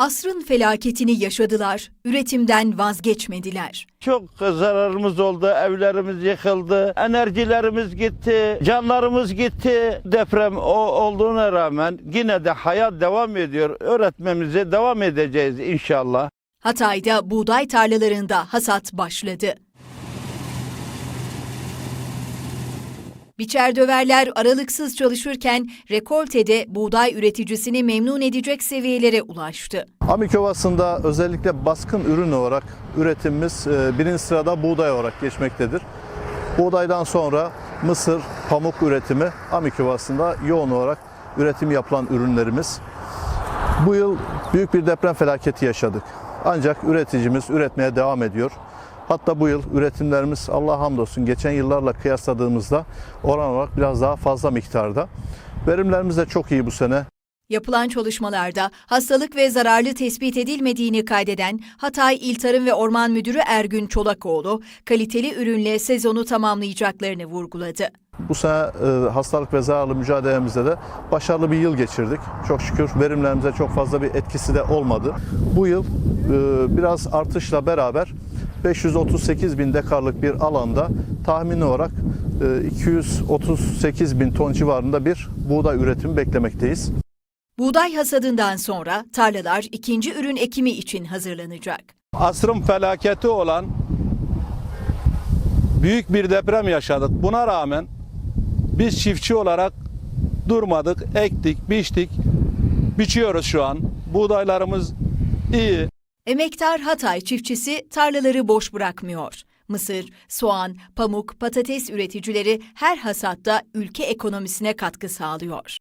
Asrın felaketini yaşadılar, üretimden vazgeçmediler. Çok zararımız oldu, evlerimiz yıkıldı, enerjilerimiz gitti, canlarımız gitti. Deprem o olduğuna rağmen yine de hayat devam ediyor. Öğretmemize devam edeceğiz inşallah. Hatay'da buğday tarlalarında hasat başladı. Biçer döverler aralıksız çalışırken rekoltede buğday üreticisini memnun edecek seviyelere ulaştı. Amik Ovası'nda özellikle baskın ürün olarak üretimimiz e, birinci sırada buğday olarak geçmektedir. Buğdaydan sonra mısır, pamuk üretimi Amik Ovası'nda yoğun olarak üretim yapılan ürünlerimiz. Bu yıl büyük bir deprem felaketi yaşadık. Ancak üreticimiz üretmeye devam ediyor. Hatta bu yıl üretimlerimiz Allah hamdolsun geçen yıllarla kıyasladığımızda oran olarak biraz daha fazla miktarda. Verimlerimiz de çok iyi bu sene. Yapılan çalışmalarda hastalık ve zararlı tespit edilmediğini kaydeden Hatay İl Tarım ve Orman Müdürü Ergün Çolakoğlu, kaliteli ürünle sezonu tamamlayacaklarını vurguladı. Bu sene e, hastalık ve zararlı mücadelemizde de başarılı bir yıl geçirdik. Çok şükür verimlerimize çok fazla bir etkisi de olmadı. Bu yıl e, biraz artışla beraber 538 bin dekarlık bir alanda tahmini olarak e, 238 bin ton civarında bir buğday üretimi beklemekteyiz. Buğday hasadından sonra tarlalar ikinci ürün ekimi için hazırlanacak. Asrın felaketi olan büyük bir deprem yaşadık. Buna rağmen biz çiftçi olarak durmadık, ektik, biçtik, biçiyoruz şu an. Buğdaylarımız iyi. Emektar Hatay çiftçisi tarlaları boş bırakmıyor. Mısır, soğan, pamuk, patates üreticileri her hasatta ülke ekonomisine katkı sağlıyor.